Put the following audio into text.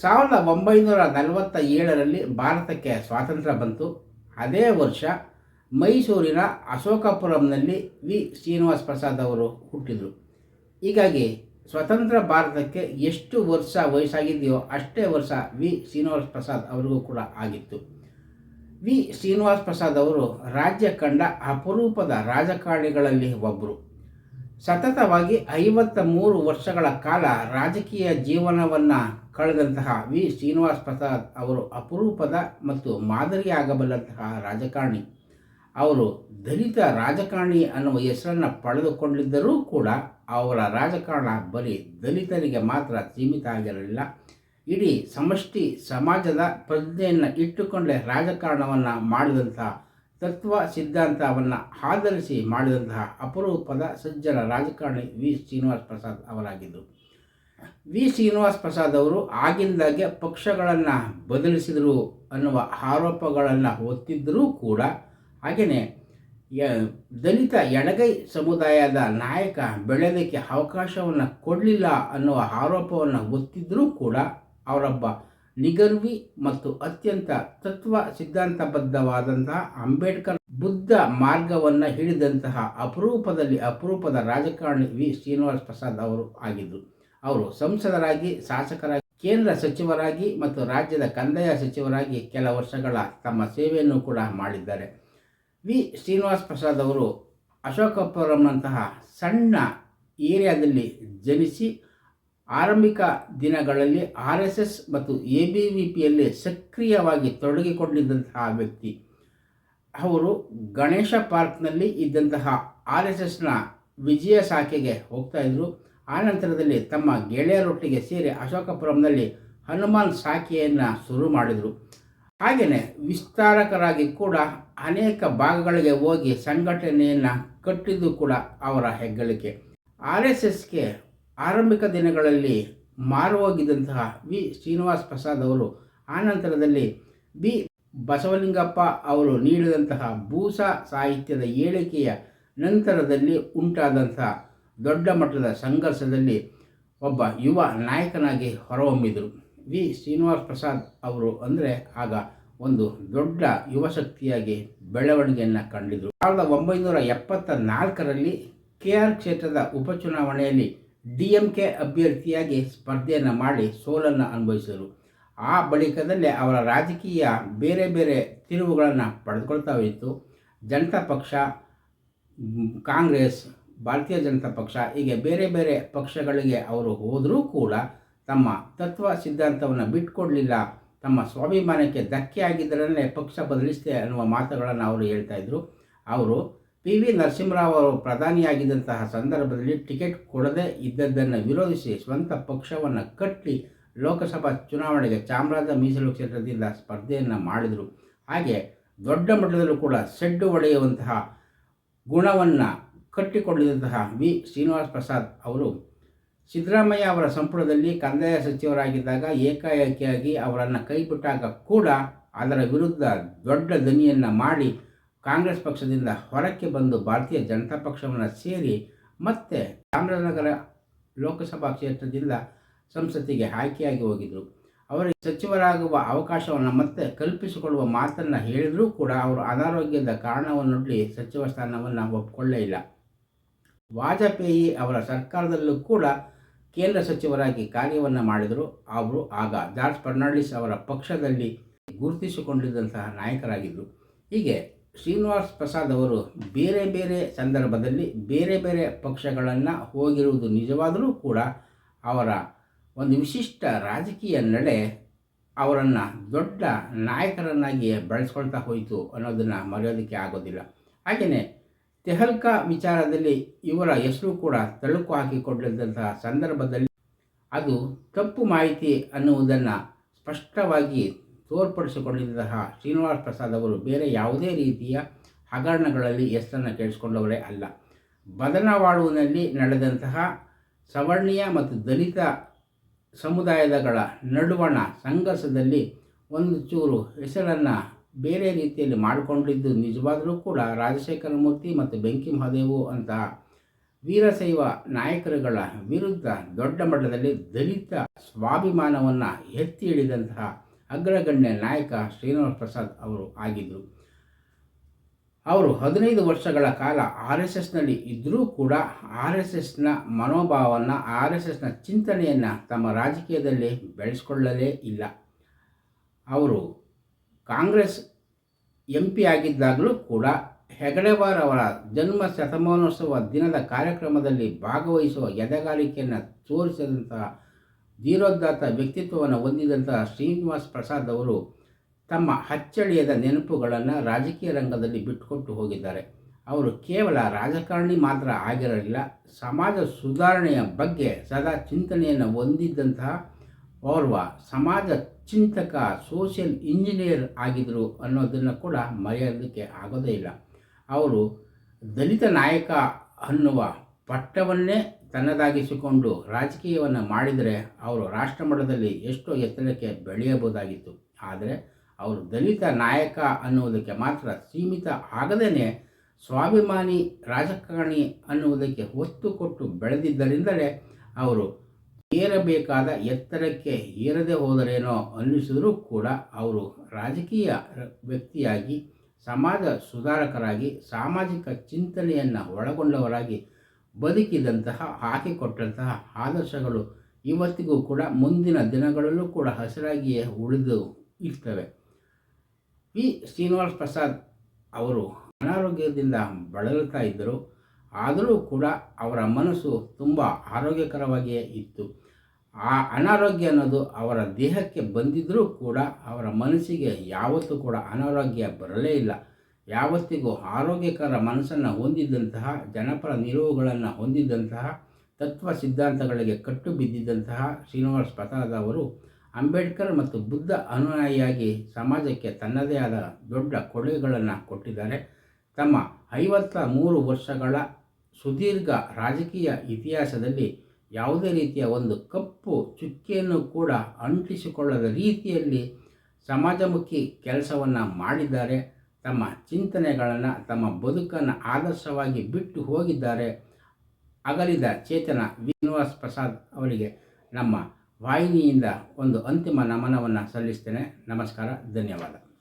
ಸಾವಿರದ ಒಂಬೈನೂರ ನಲವತ್ತ ಏಳರಲ್ಲಿ ಭಾರತಕ್ಕೆ ಸ್ವಾತಂತ್ರ್ಯ ಬಂತು. ಅದೇ ವರ್ಷ ಮೈಸೂರಿನ ಅಶೋಕಪುರಂನಲ್ಲಿ ವಿ. ಶ್ರೀನಿವಾಸ್ ಪ್ರಸಾದ್ ಅವರು ಹುಟ್ಟಿದರು. ಹೀಗಾಗಿ ಸ್ವತಂತ್ರ ಭಾರತಕ್ಕೆ ಎಷ್ಟು ವರ್ಷ ವಯಸ್ಸಾಗಿದೆಯೋ ಅಷ್ಟೇ ವರ್ಷ ವಿ. ಶ್ರೀನಿವಾಸ್ ಪ್ರಸಾದ್ ಅವರಿಗೂ ಕೂಡ ಆಗಿತ್ತು. ವಿ. ಶ್ರೀನಿವಾಸ್ ಪ್ರಸಾದ್ ಅವರು ರಾಜ್ಯ ಕಂಡ ಅಪರೂಪದ ರಾಜಕಾರಣಿಗಳಲ್ಲಿ ಒಬ್ಬರು ಸತತವಾಗಿ ಐವತ್ತ ಮೂರು ವರ್ಷಗಳ ಕಾಲ ರಾಜಕೀಯ ಜೀವನವನ್ನು ಕಳೆದಂತಹ ವಿ. ಶ್ರೀನಿವಾಸ್ ಪ್ರಸಾದ್ ಅವರು ಅಪರೂಪದ ಮತ್ತು ಮಾದರಿಯಾಗಬಲ್ಲಂತಹ ರಾಜಕಾರಣಿ. ಅವರು ದಲಿತ ರಾಜಕಾರಣಿ ಅನ್ನುವ ಹೆಸರನ್ನು ಪಡೆದುಕೊಂಡಿದ್ದರೂ ಕೂಡ ಅವರ ರಾಜಕಾರಣ ಬರೀ ದಲಿತರಿಗೆ ಮಾತ್ರ ಸೀಮಿತ ಆಗಿರಲಿಲ್ಲ. ಇಡೀ ಸಮಷ್ಟಿ ಸಮಾಜದ ಪ್ರಜ್ಞೆಯನ್ನು ಇಟ್ಟುಕೊಂಡೇ ರಾಜಕಾರಣವನ್ನು ಮಾಡಿದಂತಹ ತತ್ವ ಸಿದ್ಧಾಂತವನ್ನು ಆಧರಿಸಿ ಮಾಡಿದಂತಹ ಅಪರೂಪದ ಸಜ್ಜನ ರಾಜಕಾರಣಿ ವಿ. ಶ್ರೀನಿವಾಸ್ ಪ್ರಸಾದ್ ಅವರಾಗಿದ್ದರು ವಿ. ಶ್ರೀನಿವಾಸ್ ಪ್ರಸಾದ್ ಅವರು ಆಗಿಂದಾಗೆ ಪಕ್ಷಗಳನ್ನು ಬದಲಿಸಿದರು ಅನ್ನುವ ಆರೋಪಗಳನ್ನು ಹೊತ್ತಿದ್ದರೂ ಕೂಡ ಹಾಗೆಯೇ ದಲಿತ ಎಡಗೈ ಸಮುದಾಯದ ನಾಯಕ ಬೆಳೆಯೋದಕ್ಕೆ ಅವಕಾಶವನ್ನು ಕೊಡಲಿಲ್ಲ ಅನ್ನುವ ಆರೋಪವನ್ನು ಹೊತ್ತಿದ್ದರೂ ಕೂಡ ಅವರೊಬ್ಬ ನಿಗರ್ವಿ ಮತ್ತು ಅತ್ಯಂತ ತತ್ವ ಸಿದ್ಧಾಂತಬದ್ಧವಾದಂತಹ ಅಂಬೇಡ್ಕರ್ ಬುದ್ಧ ಮಾರ್ಗವನ್ನು ಹಿಡಿದಂತಹ ಅಪರೂಪದಲ್ಲಿ ಅಪರೂಪದ ರಾಜಕಾರಣಿ ವಿ. ಶ್ರೀನಿವಾಸ ಪ್ರಸಾದ್ ಅವರು ಆಗಿದ್ದರು ಅವರು ಸಂಸದರಾಗಿ, ಶಾಸಕರಾಗಿ, ಕೇಂದ್ರ ಸಚಿವರಾಗಿ ಮತ್ತು ರಾಜ್ಯದ ಕಂದಾಯ ಸಚಿವರಾಗಿ ಕೆಲ ವರ್ಷಗಳ ತಮ್ಮ ಸೇವೆಯನ್ನು ಕೂಡ ಮಾಡಿದ್ದಾರೆ. ವಿ. ಶ್ರೀನಿವಾಸ ಪ್ರಸಾದ್ ಅವರು ಅಶೋಕಪುರಂನಂತಹ ಸಣ್ಣ ಏರಿಯಾದಲ್ಲಿ ಜನಿಸಿ ಆರಂಭಿಕ ದಿನಗಳಲ್ಲಿ ಆರ್ ಎಸ್ ಎಸ್ ಮತ್ತು ಎ ಬಿ ವಿ ಪಿಯಲ್ಲಿ ಸಕ್ರಿಯವಾಗಿ ತೊಡಗಿಕೊಂಡಿದ್ದಂತಹ ವ್ಯಕ್ತಿ. ಅವರು ಗಣೇಶ ಪಾರ್ಕ್ನಲ್ಲಿ ಇದ್ದಂತಹ ಆರ್ ಎಸ್ ಎಸ್ನ ವಿಜಯ ಶಾಖೆಗೆ ಆ ನಂತರದಲ್ಲಿ ತಮ್ಮ ಗೆಳೆಯರೊಟ್ಟಿಗೆ ಸೇರಿ ಅಶೋಕಪುರಂನಲ್ಲಿ ಹನುಮಾನ್ ಶಾಖೆಯನ್ನು ಶುರು ಮಾಡಿದರು. ಹಾಗೆಯೇ ವಿಸ್ತಾರಕರಾಗಿ ಕೂಡ ಅನೇಕ ಭಾಗಗಳಿಗೆ ಹೋಗಿ ಸಂಘಟನೆಯನ್ನು ಕಟ್ಟಿದ್ದು ಕೂಡ ಅವರ ಹೆಗ್ಗಳಿಕೆ. ಆರ್ ಎಸ್ ಎಸ್ಗೆ ಆರಂಭಿಕ ದಿನಗಳಲ್ಲಿ ಮಾರುವಾಗಿದ್ದಂತಹ ವಿ. ಶ್ರೀನಿವಾಸ್ ಪ್ರಸಾದ್ ಅವರು ಆನಂತರದಲ್ಲಿ ಬಿ. ಬಸವಲಿಂಗಪ್ಪ ಅವರು ನೀಡಿದಂತಹ ಭೂಸ ಸಾಹಿತ್ಯದ ಏಳಿಕೆಯ ನಂತರದಲ್ಲಿ ಉಂಟಾದಂತಹ ದೊಡ್ಡ ಮಟ್ಟದ ಸಂಘರ್ಷದಲ್ಲಿ ಒಬ್ಬ ಯುವ ನಾಯಕನಾಗಿ ಹೊರಹೊಮ್ಮಿದರು. ವಿ. ಶ್ರೀನಿವಾಸ್ ಪ್ರಸಾದ್ ಅವರು ಅಂದರೆ ಆಗ ಒಂದು ದೊಡ್ಡ ಯುವಶಕ್ತಿಯಾಗಿ ಬೆಳವಣಿಗೆಯನ್ನು ಕಂಡಿದ್ದರು ಸಾವಿರದ ಒಂಬೈನೂರ ಎಪ್ಪತ್ತ ನಾಲ್ಕರಲ್ಲಿ ಕೆ. ಆರ್. ಕ್ಷೇತ್ರದ ಉಪಚುನಾವಣೆಯಲ್ಲಿ ಡಿ ಎಂ ಕೆ ಅಭ್ಯರ್ಥಿಯಾಗಿ ಸ್ಪರ್ಧೆಯನ್ನು ಮಾಡಿ ಸೋಲನ್ನು ಅನುಭವಿಸಿದರು. ಆ ಬಳಿಕದಲ್ಲೇ ಅವರ ರಾಜಕೀಯ ಬೇರೆ ಬೇರೆ ತಿರುವುಗಳನ್ನು ಪಡೆದುಕೊಳ್ತಾ ಹೋಯಿತು. ಜನತಾ ಪಕ್ಷ, ಕಾಂಗ್ರೆಸ್, ಭಾರತೀಯ ಜನತಾ ಪಕ್ಷ, ಹೀಗೆ ಬೇರೆ ಬೇರೆ ಪಕ್ಷಗಳಿಗೆ ಅವರು ಹೋದರೂ ಕೂಡ ತಮ್ಮ ತತ್ವ ಸಿದ್ಧಾಂತವನ್ನು ಬಿಟ್ಕೊಡಲಿಲ್ಲ. ತಮ್ಮ ಸ್ವಾಭಿಮಾನಕ್ಕೆ ಧಕ್ಕೆ ಆಗಿದ್ದರಲ್ಲೇ ಪಕ್ಷ ಬದಲಿಸಿದೆ ಅನ್ನುವ ಮಾತುಗಳನ್ನು ಅವರು ಹೇಳ್ತಾಯಿದ್ರು ಅವರು ಪಿ ವಿ ನರಸಿಂಹರಾವ್ ಅವರು ಪ್ರಧಾನಿಯಾಗಿದ್ದಂತಹ ಸಂದರ್ಭದಲ್ಲಿ ಟಿಕೆಟ್ ಕೊಡದೇ ಇದ್ದದ್ದನ್ನು ವಿರೋಧಿಸಿ ಸ್ವಂತ ಪಕ್ಷವನ್ನು ಕಟ್ಟಿ ಲೋಕಸಭಾ ಚುನಾವಣೆಗೆ ಚಾಮರಾಜ ಮೀಸಲು ಕ್ಷೇತ್ರದಿಂದ ಸ್ಪರ್ಧೆಯನ್ನು ಮಾಡಿದರು. ಹಾಗೆ ದೊಡ್ಡ ಮಟ್ಟದಲ್ಲೂ ಕೂಡ ಸೆಡ್ಡು ಒಡೆಯುವಂತಹ ಗುಣವನ್ನು ಕಟ್ಟಿಕೊಂಡಿದ್ದಂತಹ ವಿ. ಶ್ರೀನಿವಾಸ್ ಪ್ರಸಾದ್ ಅವರು ಸಿದ್ದರಾಮಯ್ಯ ಅವರ ಸಂಪುಟದಲ್ಲಿ ಕಂದಾಯ ಸಚಿವರಾಗಿದ್ದಾಗ ಏಕಾಏಕಿಯಾಗಿ ಅವರನ್ನು ಕೈಬಿಟ್ಟಾಗ ಕೂಡ ಅದರ ವಿರುದ್ಧ ದೊಡ್ಡ ದನಿಯನ್ನು ಮಾಡಿ ಕಾಂಗ್ರೆಸ್ ಪಕ್ಷದಿಂದ ಹೊರಕ್ಕೆ ಬಂದು ಭಾರತೀಯ ಜನತಾ ಪಕ್ಷವನ್ನು ಸೇರಿ ಮತ್ತೆ ಚಾಮರಾಜನಗರ ಲೋಕಸಭಾ ಕ್ಷೇತ್ರದಿಂದ ಸಂಸತ್ತಿಗೆ ಆಯ್ಕೆಯಾಗಿ ಹೋಗಿದ್ದರು ಅವರಿಗೆ ಸಚಿವರಾಗುವ ಅವಕಾಶವನ್ನು ಮತ್ತೆ ಕಲ್ಪಿಸಿಕೊಳ್ಳುವ ಮಾತನ್ನು ಹೇಳಿದರೂ ಕೂಡ ಅವರು ಅನಾರೋಗ್ಯದ ಕಾರಣವನ್ನೊಡ್ಡಿ ಸಚಿವ ಸ್ಥಾನವನ್ನು ಒಪ್ಪಿಕೊಳ್ಳೇ ಇಲ್ಲ. ವಾಜಪೇಯಿ ಅವರ ಸರ್ಕಾರದಲ್ಲೂ ಕೂಡ ಕೇಂದ್ರ ಸಚಿವರಾಗಿ ಕಾರ್ಯವನ್ನು ಮಾಡಿದರು. ಅವರು ಆಗ ಜಾರ್ಜ್ ಫರ್ನಾಂಡಿಸ್ ಅವರ ಪಕ್ಷದಲ್ಲಿ ಗುರುತಿಸಿಕೊಂಡಿದ್ದಂತಹ ನಾಯಕರಾಗಿದ್ದರು ಹೀಗೆ ಶ್ರೀನಿವಾಸ್ ಪ್ರಸಾದ್ ಅವರು ಬೇರೆ ಬೇರೆ ಸಂದರ್ಭದಲ್ಲಿ ಬೇರೆ ಬೇರೆ ಪಕ್ಷಗಳನ್ನು ಹೋಗಿರುವುದು ನಿಜವಾದರೂ ಕೂಡ ಅವರ ಒಂದು ವಿಶಿಷ್ಟ ರಾಜಕೀಯ ನಡೆ ಅವರನ್ನು ದೊಡ್ಡ ನಾಯಕರನ್ನಾಗಿ ಬೆಳೆಸ್ಕೊಳ್ತಾ ಹೋಯಿತು ಅನ್ನೋದನ್ನು ಮರೆಯೋದಕ್ಕೆ ಆಗೋದಿಲ್ಲ. ಹಾಗೆಯೇ ತೆಹಲ್ಕಾ ವಿಚಾರದಲ್ಲಿ ಇವರ ಹೆಸರು ಕೂಡ ತಳುಕು ಹಾಕಿಕೊಂಡಿದ್ದಂತಹ ಸಂದರ್ಭದಲ್ಲಿ ಅದು ತಪ್ಪು ಮಾಹಿತಿ ಅನ್ನುವುದನ್ನು ಸ್ಪಷ್ಟವಾಗಿ ತೋರ್ಪಡಿಸಿಕೊಂಡಿದ್ದಂತಹ ಶ್ರೀನಿವಾಸ ಪ್ರಸಾದ್ ಅವರು ಬೇರೆ ಯಾವುದೇ ರೀತಿಯ ಹಗರಣಗಳಲ್ಲಿ ಹೆಸರನ್ನು ಕೇಳಿಸಿಕೊಂಡವರೇ ಅಲ್ಲ. ಬದನವಾಡುವಿನಲ್ಲಿ ನಡೆದಂತಹ ಸವರ್ಣೀಯ ಮತ್ತು ದಲಿತ ಸಮುದಾಯದಗಳ ನಡುವಣ ಸಂಘರ್ಷದಲ್ಲಿ ಒಂದು ಚೂರು ಹೆಸರನ್ನು ಬೇರೆ ರೀತಿಯಲ್ಲಿ ಮಾಡಿಕೊಂಡಿದ್ದು ನಿಜವಾದರೂ ಕೂಡ ರಾಜಶೇಖರ ಮೂರ್ತಿ ಮತ್ತು ಬೆಂಕಿ ಮಹಾದೇವು ಅಂತಹ ವೀರಶೈವ ನಾಯಕರುಗಳ ವಿರುದ್ಧ ದೊಡ್ಡ ಮಟ್ಟದಲ್ಲಿ ದಲಿತ ಸ್ವಾಭಿಮಾನವನ್ನು ಎತ್ತಿ ಹಿಡಿದಂತಹ ಅಗ್ರಗಣ್ಯ ನಾಯಕ ಶ್ರೀನಿವಾಸ ಪ್ರಸಾದ್ ಅವರು ಆಗಿದ್ದರು. ಅವರು ಹದಿನೈದು ವರ್ಷಗಳ ಕಾಲ ಆರ್ ಎಸ್ ಎಸ್ನಲ್ಲಿ ಇದ್ದರೂ ಕೂಡ ಆರ್ ಎಸ್ ಎಸ್ನ ಮನೋಭಾವವನ್ನು, ಆರ್ ಎಸ್ ಎಸ್ನ ಚಿಂತನೆಯನ್ನು ತಮ್ಮ ರಾಜಕೀಯದಲ್ಲಿ ಬೆಳೆಸ್ಕೊಳ್ಳಲೇ ಇಲ್ಲ. ಅವರು ಕಾಂಗ್ರೆಸ್ ಎಂ ಪಿ ಆಗಿದ್ದಾಗಲೂ ಕೂಡ ಹೆಗಡೆವಾರ್ ಅವರ ಜನ್ಮ ಶತಮಾನೋತ್ಸವ ದಿನದ ಕಾರ್ಯಕ್ರಮದಲ್ಲಿ ಭಾಗವಹಿಸುವ ಎದೆಗಾರಿಕೆಯನ್ನು ತೋರಿಸಿದಂತಹ ಧೀರೋದ್ದಾತ ವ್ಯಕ್ತಿತ್ವವನ್ನು ಹೊಂದಿದಂತಹ ಶ್ರೀನಿವಾಸ್ ಪ್ರಸಾದ್ ಅವರು ತಮ್ಮ ಅಚ್ಚಳಿಯದ ನೆನಪುಗಳನ್ನು ರಾಜಕೀಯ ರಂಗದಲ್ಲಿ ಬಿಟ್ಟುಕೊಟ್ಟು ಹೋಗಿದ್ದಾರೆ. ಅವರು ಕೇವಲ ರಾಜಕಾರಣಿ ಮಾತ್ರ ಆಗಿರಲಿಲ್ಲ, ಸಮಾಜ ಸುಧಾರಣೆಯ ಬಗ್ಗೆ ಸದಾ ಚಿಂತನೆಯನ್ನು ಹೊಂದಿದ್ದಂತಹ ಓರ್ವ ಸಮಾಜ ಚಿಂತಕ, ಸೋಷಿಯಲ್ ಇಂಜಿನಿಯರ್ ಆಗಿದ್ದರು ಅನ್ನೋದನ್ನು ಕೂಡ ಮರೆಯೋದಕ್ಕೆ ಆಗೋದೇ ಇಲ್ಲ. ಅವರು ದಲಿತ ನಾಯಕ ಅನ್ನುವ ಪಟ್ಟವನ್ನೇ ತನ್ನದಾಗಿಸಿಕೊಂಡು ರಾಜಕೀಯವನ್ನು ಮಾಡಿದರೆ ಅವರು ರಾಷ್ಟ್ರಮಟ್ಟದಲ್ಲಿ ಎಷ್ಟೋ ಎತ್ತರಕ್ಕೆ ಬೆಳೆಯಬಹುದಾಗಿತ್ತು. ಆದರೆ ಅವರು ದಲಿತ ನಾಯಕ ಅನ್ನುವುದಕ್ಕೆ ಮಾತ್ರ ಸೀಮಿತ ಆಗದೇ ಸ್ವಾಭಿಮಾನಿ ರಾಜಕಾರಣಿ ಅನ್ನುವುದಕ್ಕೆ ಒತ್ತು ಕೊಟ್ಟು ಬೆಳೆದಿದ್ದರಿಂದಲೇ ಅವರು ಏರಬೇಕಾದ ಎತ್ತರಕ್ಕೆ ಏರದೆ ಹೋದರೇನೋ ಅನ್ನಿಸಿದರೂ ಕೂಡ ಅವರು ರಾಜಕೀಯ ವ್ಯಕ್ತಿಯಾಗಿ, ಸಮಾಜ ಸುಧಾರಕರಾಗಿ, ಸಾಮಾಜಿಕ ಚಿಂತನೆಯನ್ನು ಒಳಗೊಂಡವರಾಗಿ ಬದುಕಿದಂತಹ, ಹಾಕಿಕೊಟ್ಟಂತಹ ಆದರ್ಶಗಳು ಇವತ್ತಿಗೂ ಕೂಡ ಮುಂದಿನ ದಿನಗಳಲ್ಲೂ ಕೂಡ ಹಸಿರಾಗಿಯೇ ಉಳಿದು ಇರ್ತವೆ. ಪಿ ಶ್ರೀನಿವಾಸ್ ಪ್ರಸಾದ್ ಅವರು ಅನಾರೋಗ್ಯದಿಂದ ಬಳಲುತ್ತಾ ಇದ್ದರು. ಆದರೂ ಕೂಡ ಅವರ ಮನಸ್ಸು ತುಂಬ ಆರೋಗ್ಯಕರವಾಗಿಯೇ ಇತ್ತು. ಆ ಅನಾರೋಗ್ಯ ಅನ್ನೋದು ಅವರ ದೇಹಕ್ಕೆ ಬಂದಿದ್ದರೂ ಕೂಡ ಅವರ ಮನಸ್ಸಿಗೆ ಯಾವತ್ತೂ ಕೂಡ ಅನಾರೋಗ್ಯ ಬರಲೇ ಇಲ್ಲ. ಯಾವತ್ತಿಗೂ ಆರೋಗ್ಯಕರ ಮನಸ್ಸನ್ನು ಹೊಂದಿದ್ದಂತಹ ಜನಪರ ನಿಲುವುಗಳನ್ನು ಹೊಂದಿದ್ದಂತಹ ತತ್ವ ಸಿದ್ಧಾಂತಗಳಿಗೆ ಕಟ್ಟು ಬಿದ್ದಿದ್ದಂತಹ ಶ್ರೀನಿವಾಸ್ ಪ್ರಸಾದ್ ಅವರು ಅಂಬೇಡ್ಕರ್ ಮತ್ತು ಬುದ್ಧ ಅನುಯಾಯಿಯಾಗಿ ಸಮಾಜಕ್ಕೆ ತನ್ನದೇ ಆದ ದೊಡ್ಡ ಕೊಡುಗೆಗಳನ್ನು ಕೊಟ್ಟಿದ್ದಾರೆ. ತಮ್ಮ ಐವತ್ತ ಮೂರು ವರ್ಷಗಳ ಸುದೀರ್ಘ ರಾಜಕೀಯ ಇತಿಹಾಸದಲ್ಲಿ ಯಾವುದೇ ರೀತಿಯ ಒಂದು ಕಪ್ಪು ಚುಕ್ಕಿಯನ್ನು ಕೂಡ ಅಂಟಿಸಿಕೊಳ್ಳದ ರೀತಿಯಲ್ಲಿ ಸಮಾಜಮುಖಿ ಕೆಲಸವನ್ನು ಮಾಡಿದ್ದಾರೆ. ತಮ್ಮ ಚಿಂತನೆಗಳನ್ನು, ತಮ್ಮ ಬದುಕನ್ನು ಆದರ್ಶವಾಗಿ ಬಿಟ್ಟು ಹೋಗಿದ್ದಾರೆ. ಅಗಲಿದ ಚೇತನ ಶ್ರೀನಿವಾಸ್ ಪ್ರಸಾದ್ ಅವರಿಗೆ ನಮ್ಮ ವಾಹಿನಿಯಿಂದ ಒಂದು ಅಂತಿಮ ನಮನವನ್ನು ಸಲ್ಲಿಸ್ತೇನೆ. ನಮಸ್ಕಾರ, ಧನ್ಯವಾದ.